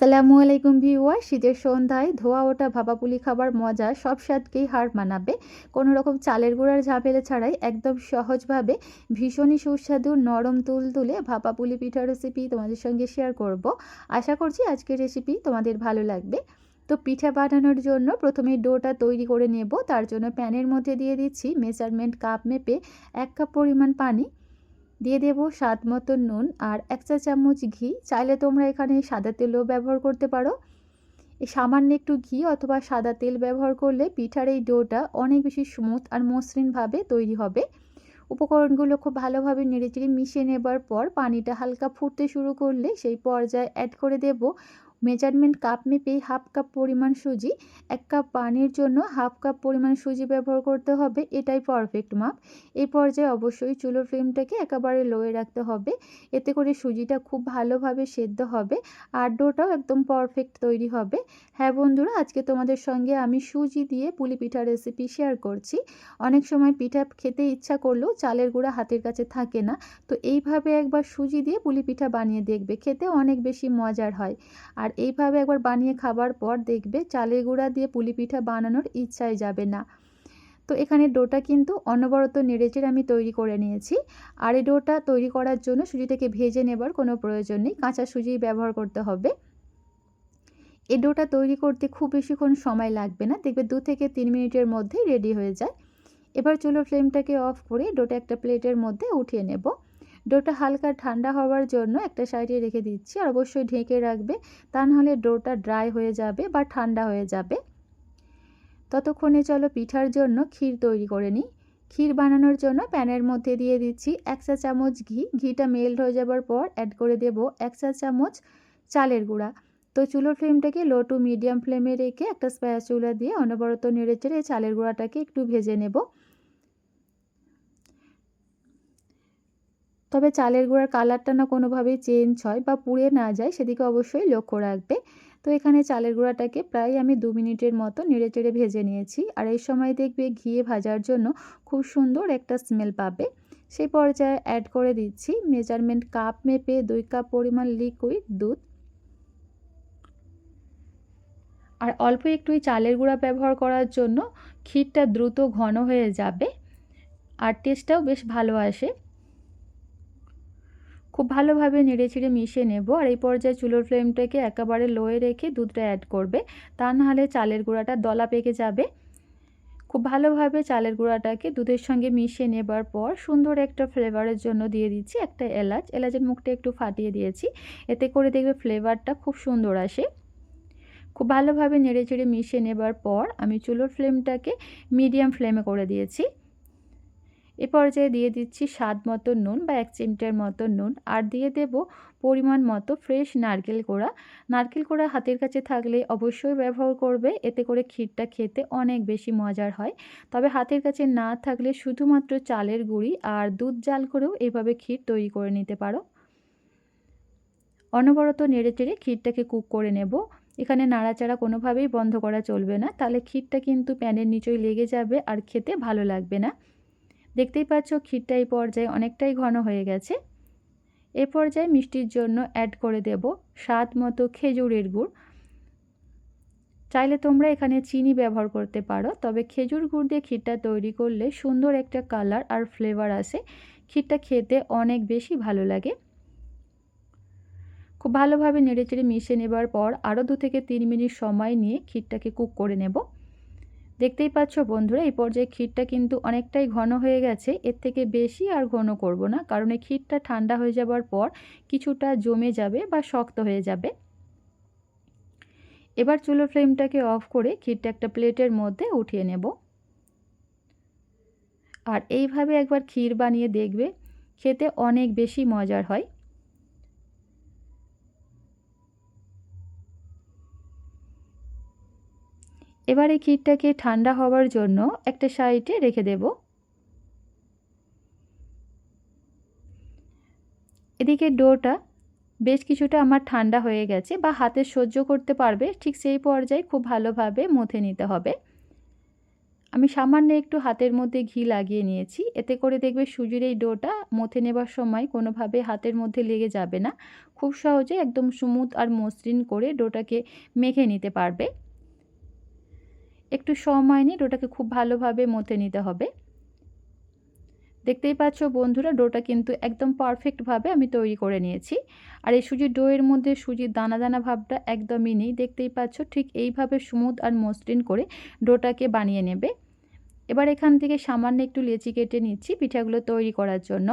আসসালামু আলাইকুম ভিউয়ার শীতের সন্ধ্যায় ধোয়া ওটা ভাপাপুলি খাবার মজা সব স্বাদকেই হার মানাবে। কোনো রকম চালের গুঁড়ার ঝামেলা ছাড়াই একদম সহজভাবে ভীষণই সুস্বাদু নরম তুল তুলে ভাপাপুলি পিঠার রেসিপি তোমাদের সঙ্গে শেয়ার করব। আশা করছি আজকের রেসিপি তোমাদের ভালো লাগবে। তো পিঠা বানানোর জন্য প্রথমে ডোটা তৈরি করে নেব। তার জন্য প্যানের মধ্যে দিয়ে দিচ্ছি মেজারমেন্ট কাপ মেপে এক কাপ পরিমাণ পানি। দিয়ে দেব স্বাদ মতো নুন আর এক চা চামচ ঘি। চাইলে তোমরা এখানে সাদা তেলও ব্যবহার করতে পারো। সামান্য একটু ঘি অথবা সাদা তেল ব্যবহার করলে পিঠার এই ডোটা অনেক বেশি স্মুথ আর মসৃণভাবে তৈরি হবে। উপকরণগুলো খুব ভালোভাবে নেড়েচেড়ে মিশিয়ে নেবার পর পানিটা হালকা ফুটতে শুরু করলে সেই পর্যায়ে অ্যাড করে দেব মেজারমেন্ট কাপ মেপে হাফ কাপ পরিমাণ সুজি, এক কাপ পানির জন্য হাফ কাপ পরিমাণ সুজি ব্যবহার করতে হবে, এটাই পারফেক্ট মাপ। এই পর্যায়ে অবশ্যই চুলোর ফ্লেমটাকে একেবারে লোয়ে রাখতে হবে, এতে করে সুজিটা খুব ভালোভাবে সেদ্ধ হবে, আর ডোটাও একদম পারফেক্ট তৈরি হবে। হ্যাঁ বন্ধুরা, আজকে তোমাদের সঙ্গে আমি সুজি দিয়ে পুলি পিঠা রেসিপি শেয়ার করছি। অনেক সময় পিঠা খেতে ইচ্ছা করলেও চালের গুঁড়া হাতের কাছে থাকে না, তো এইভাবে একবার সুজি দিয়ে পুলি পিঠা বানিয়ে দেখবে, খেতে অনেক বেশি মজার হয়। আর আর এইভাবে একবার বানিয়ে খাবার পর দেখবে চালের গুঁড়া দিয়ে পুলি পিঠা বানানোর ইচ্ছাই যাবে না। তো এখানে ডোটা কিন্তু অনবরত নেড়েচেড়ে আমি তৈরি করে নিয়েছি। আর এই ডোটা তৈরি করার জন্য সুজিটাকে ভেজে নেবার কোনো প্রয়োজন নেই, কাঁচা সুজি ব্যবহার করতে হবে। এই ডোটা তৈরি করতে খুব বেশিক্ষণ সময় লাগবে না, দেখবে দু থেকে তিন মিনিটের মধ্যেই রেডি হয়ে যায়। এবার চুলো ফ্লেমটাকে অফ করে ডোটা একটা প্লেটের মধ্যে উঠিয়ে নেব। ডোটা হালকা ঠান্ডা হওয়ার জন্য একটা সাইডে রেখে দিচ্ছি আর অবশ্যই ঢেকে রাখবে। তা নাহলে ডোটা ড্রাই হয়ে যাবে বা ঠান্ডা হয়ে যাবে। ততক্ষণে চলো পিঠার জন্য ক্ষীর তৈরি করে নিই। ক্ষীর বানানোর জন্য প্যানের মধ্যে দিয়ে দিচ্ছি এক চা চামচ ঘি। ঘিটা মেল্ট হয়ে যাবার পর অ্যাড করে দেব এক চা চামচ চালের গুঁড়া। তো চুলোর ফ্লেমটাকে লো টু মিডিয়াম ফ্লেমে রেখে একটা চুলা দিয়ে অনবরত নেড়ে চেড়ে চালের গুঁড়াটাকে একটু ভেজে নেব। তবে চালের গুঁড়ার কালারটা না কোনোভাবেই চেঞ্জ হয় বা পুড়ে না যায়, সেদিকে অবশ্যই লক্ষ্য রাখবে। তো এখানে চালের গুঁড়াটাকে প্রায় আমি দু মিনিটের মতো নেড়ে চেড়ে ভেজে নিয়েছি। আর এই সময় দেখবে ঘিয়ে ভাজার জন্য খুব সুন্দর একটা স্মেল পাবে। সেই পর্যায়ে অ্যাড করে দিচ্ছি মেজারমেন্ট কাপ মেপে দুই কাপ পরিমাণ লিকুইড দুধ। আর অল্প একটুই চালের গুঁড়া ব্যবহার করার জন্য ক্ষীরটা দ্রুত ঘন হয়ে যাবে। আর টেস্টটাও বেশ ভালো আসে। খুব ভালোভাবে নেড়ে ছিঁড়ে মিশিয়ে নেব আর এই পর্যায়ে চুলোর ফ্লেমটাকে একেবারে লোয়ে রেখে দুধটা অ্যাড করবে। তা নাহলে চালের গুঁড়াটা দলা পেকে যাবে। খুব ভালোভাবে চালের গুঁড়াটাকে দুধের সঙ্গে মিশিয়ে নেবার পর সুন্দর একটা ফ্লেভারের জন্য দিয়ে দিচ্ছি একটা এলাচ। এলাচের মুখটা একটু ফাটিয়ে দিয়েছি। এতে করে দেখবে ফ্লেভারটা খুব সুন্দর আসে। খুব ভালোভাবে নেড়ে চেড়ে মিশিয়ে নেবার পর আমি চুলোর ফ্লেমটাকে মিডিয়াম ফ্লেমে করে দিয়েছি। এ পর্যায়ে দিয়ে দিচ্ছি স্বাদ মতো নুন বা এক চিমটের মতো নুন। আর দিয়ে দেব পরিমাণ মতো ফ্রেশ নারকেল কোড়া নারকেল কোড়া হাতের কাছে থাকলে অবশ্যই ব্যবহার করবে। এতে করে ক্ষীরটা খেতে অনেক বেশি মজার হয়। তবে হাতের কাছে না থাকলে শুধুমাত্র চালের গুঁড়ি আর দুধ জাল করেও এভাবে ক্ষীর তৈরি করে নিতে পারো। অনবরত নেড়ে চেড়ে ক্ষীরটাকে কুক করে নেব। এখানে নাড়াচাড়া কোনোভাবেই বন্ধ করা চলবে না। তাহলে ক্ষীরটা কিন্তু প্যানের নিচই লেগে যাবে আর খেতে ভালো লাগবে না। দেখতেই পাচ্ছ ক্ষীরটা এই পর্যায়ে অনেকটাই ঘন হয়ে গেছে। এ পর্যায়ে মিষ্টির জন্য অ্যাড করে দেব স্বাদ মতো খেজুরের গুড়। চাইলে তোমরা এখানে চিনি ব্যবহার করতে পারো, তবে খেজুর গুড় দিয়ে ক্ষীরটা তৈরি করলে সুন্দর একটা কালার আর ফ্লেভার আসে। ক্ষীরটা খেতে অনেক বেশি ভালো লাগে। খুব ভালোভাবে নেড়েচেড়ে মিশিয়ে নেবার পর আরও দু থেকে তিন মিনিট সময় নিয়ে ক্ষীরটাকে কুক করে নেব। দেখতেই পাচ্ছ বন্ধুরা, এই পর্যায়ে ক্ষীরটা কিন্তু অনেকটাই ঘন হয়ে গেছে। এর থেকে বেশি আর ঘন করব না, কারণ এই ক্ষীরটা ঠান্ডা হয়ে যাবার পর কিছুটা জমে যাবে বা শক্ত হয়ে যাবে। এবার চুলো ফ্লেমটাকে অফ করে ক্ষীরটা একটা প্লেটের মধ্যে উঠিয়ে নেব। আর এইভাবে একবার ক্ষীর বানিয়ে দেখবে, খেতে অনেক বেশি মজার হয়। এবার এই ক্ষীরটাকে ঠান্ডা হওয়ার জন্য একটা সাইডে রেখে দেব। এদিকে ডোটা বেশ কিছুটা আমার ঠান্ডা হয়ে গেছে বা হাতে সহ্য করতে পারবে, ঠিক সেই পর্যায়ে খুব ভালোভাবে মুথে নিতে হবে। আমি সামান্য একটু হাতের মধ্যে ঘি লাগিয়ে নিয়েছি, এতে করে দেখবে সুজির এই ডোটা মথে নেবার সময় কোনোভাবে হাতের মধ্যে লেগে যাবে না। খুব সহজে একদম স্মুথ আর মসৃণ করে ডোটাকে মেখে নিতে পারবে। একটু সময় নিয়ে ডোটাকে খুব ভালোভাবে মথে নিতে হবে। দেখতেই পাচ্ছ বন্ধুরা, ডোটা কিন্তু একদম পারফেক্টভাবে আমি তৈরি করে নিয়েছি। আর এই সুজির ডোয়ের মধ্যে সুজির দানা দানা ভাবটা একদমই নেই। দেখতেই পাচ্ছ ঠিক এইভাবে স্মুথ আর মসৃণ করে ডোটাকে বানিয়ে নেবে। এবার এখান থেকে সামান্য একটু লেচি কেটে নিচ্ছি পিঠাগুলো তৈরি করার জন্য।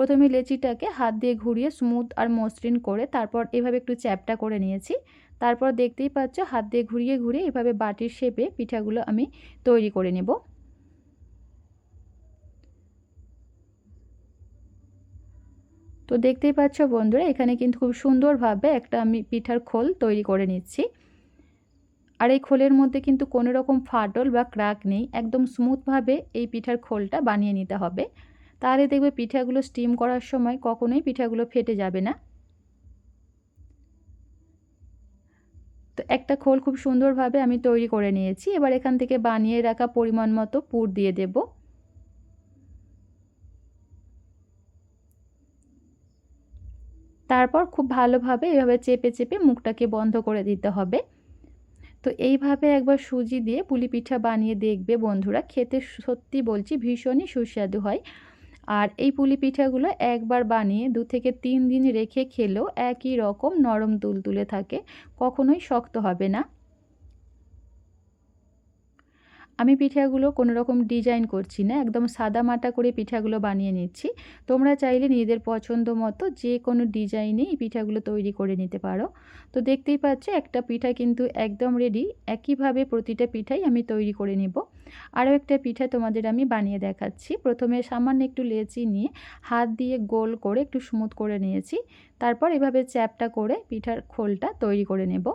প্রথমে লেচিটাকে হাত দিয়ে ঘুরিয়ে স্মুথ আর মসৃণ করে তারপর এভাবে একটু চ্যাপটা করে নিয়েছি। তারপর দেখতেই পাচ্ছ হাত দিয়ে ঘুরিয়ে ঘুরিয়ে এভাবে বাটির শেপে পিঠাগুলো আমি তৈরি করে নেব। তো দেখতেই পাচ্ছ বন্ধুরা, এখানে কিন্তু খুব সুন্দরভাবে একটা আমি পিঠার খোল তৈরি করে নিচ্ছি। আর এই খোলের মধ্যে কিন্তু কোনো রকম ফাটল বা ক্রাক নেই, একদম স্মুথভাবে এই পিঠার খোলটা বানিয়ে নিতে হবে। তাহলে দেখবে পিঠাগুলো স্টিম করার সময় কখনোই পিঠাগুলো ফেটে যাবে না। তো একটা খোল খুব সুন্দরভাবে আমি তৈরি করে নিয়েছি। এবার এখান থেকে বানিয়ে রাখা পরিমাণ মতো পুর দিয়ে দেবো। তারপর খুব ভালোভাবে এভাবে চেপে চেপে মুখটাকে বন্ধ করে দিতে হবে। তো এইভাবে একবার সুজি দিয়ে পুলি পিঠা বানিয়ে দেখবে বন্ধুরা। খেতে সত্যি বলছি ভীষণই সুস্বাদু হয়। আর এই পুলি পিঠাগুলো একবার বানিয়ে দু থেকে তিন দিন রেখে খেলেও একই রকম নরম তুলতুলে থাকে, কখনোই শক্ত হবে না। আমি পিঠাগুলো কোনো রকম ডিজাইন করছি না, একদম সাদা মাটা করে পিঠাগুলো বানিয়ে নিচ্ছি। তোমরা চাইলে নিজেদের পছন্দ মতো যে কোনো ডিজাইনে এই পিঠাগুলো তৈরি করে নিতে পারো। তো দেখতেই পাচ্ছ, একটা পিঠা কিন্তু একদম রেডি একইভাবে প্রতিটা পিঠাই আমি তৈরি করে নিব। আরও একটা পিঠা তোমাদের আমি বানিয়ে দেখাচ্ছি। প্রথমে সামান্য একটু লেচি নিয়ে হাত দিয়ে গোল করে একটু স্মুথ করে নিয়েছি। তারপর এভাবে চ্যাপটা করে পিঠার খোলটা তৈরি করে নেব।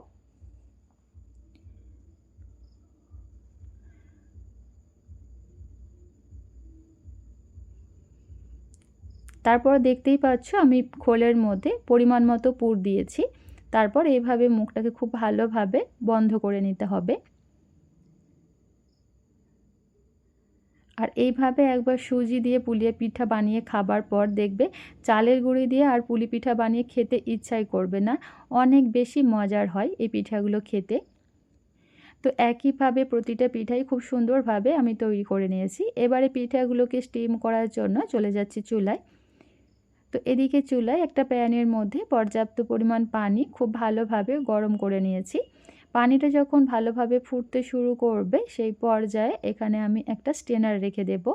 তারপর দেখতেই পাচ্ছ আমি খোলের মধ্যে পরিমাণ মতো পুর দিয়েছি। তারপর এইভাবে মুখটাকে খুব ভালোভাবে বন্ধ করে নিতে হবে। আর এইভাবে একবার সুজি দিয়ে পুলিয়ে পিঠা বানিয়ে খাবার পর দেখবে চালের গুঁড়ি দিয়ে আর পুলি পিঠা বানিয়ে খেতে ইচ্ছাই করবে না। অনেক বেশি মজার হয় এই পিঠাগুলো খেতে। তো একইভাবে প্রতিটা পিঠাই খুব সুন্দরভাবে আমি তৈরি করে নিয়েছি। এবারে পিঠাগুলোকে স্টিম করার জন্য চলে যাচ্ছি চুলায়। তো এদিকে চুলায় একটা প্যানের মধ্যে পর্যাপ্ত পরিমাণ পানি খুব ভালোভাবে গরম করে নিয়েছি। পানিটা যখন ভালোভাবে ফুটতে শুরু করবে, সেই পর্যায়ে এখানে আমি একটা স্টেনার রেখে দেব।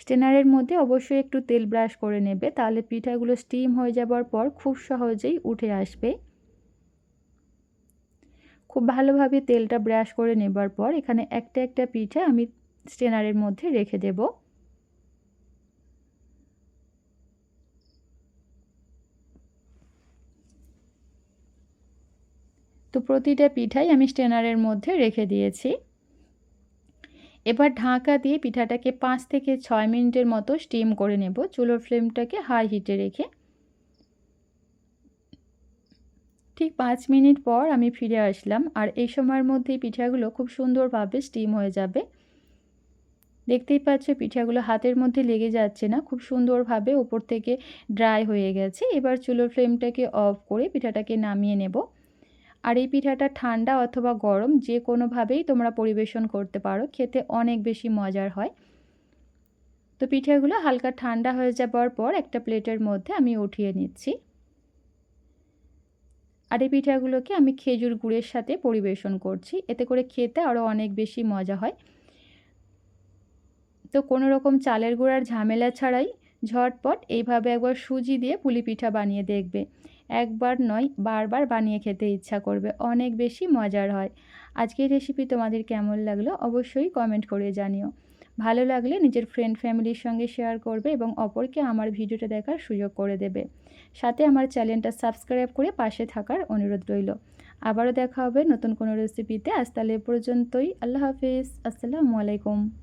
স্টেনারের মধ্যে অবশ্যই একটু তেল ব্রাশ করে নেবে, তাহলে পিঠাগুলো স্টিম হয়ে যাবার পর খুব সহজেই উঠে আসবে। খুব ভালোভাবে তেলটা ব্রাশ করে নেবার পর এখানে একটা একটা পিঠা আমি স্টেনারের মধ্যে রেখে দেবো। তো প্রতিটা পিঠাই আমি স্টেনারের মধ্যে রেখে দিয়েছি। এবার ঢাকা দিয়ে পিঠাটাকে পাঁচ থেকে ছয় মিনিটের মতো স্টিম করে নেব। চুলোর ফ্লেমটাকে হাই হিটে রেখে। ঠিক পাঁচ মিনিট পর আমি ফিরে আসলাম আর এই সময়ের মধ্যে পিঠাগুলো খুব সুন্দরভাবে স্টিম হয়ে যাবে। দেখতেই পাচ্ছ পিঠাগুলো হাতের মধ্যে লেগে যাচ্ছে না, খুব সুন্দরভাবে ওপর থেকে ড্রাই হয়ে গেছে। এবার চুলোর ফ্লেমটাকে অফ করে পিঠাটাকে নামিয়ে নেব। আর এই পিঠাটা ঠান্ডা অথবা গরম যে কোনোভাবেই তোমরা পরিবেশন করতে পারো, খেতে অনেক বেশি মজার হয়। তো পিঠাগুলো হালকা ঠান্ডা হয়ে যাবার পর একটা প্লেটের মধ্যে আমি উঠিয়ে নিচ্ছি। আর এই পিঠাগুলোকে আমি খেজুর গুড়ের সাথে পরিবেশন করছি। এতে করে খেতে আরও অনেক বেশি মজা হয়। তো কোনো রকম চালের গুঁড়ার ঝামেলা ছাড়াই ঝটপট এইভাবে একবার সুজি দিয়ে পুলি পিঠা বানিয়ে দেখবে। একবার নয়, বারবার বানিয়ে খেতে ইচ্ছা করবে। অনেক বেশি মজার হয়। আজকের রেসিপি তোমাদের কেমন লাগল অবশ্যই কমেন্ট করে জানিও। ভালো লাগলে নিজের ফ্রেন্ড ফ্যামিলির সঙ্গে শেয়ার করবে এবং অপরকে আমার ভিডিওটা দেখার সুযোগ করে দেবে। সাথে আমার চ্যানেলটা সাবস্ক্রাইব করে পাশে থাকার অনুরোধ রইল। আবারও দেখা হবে নতুন কোনো রেসিপিতে আজ তাহলে পর্যন্তই। আল্লাহ হাফিজ। আসসালামু আলাইকুম।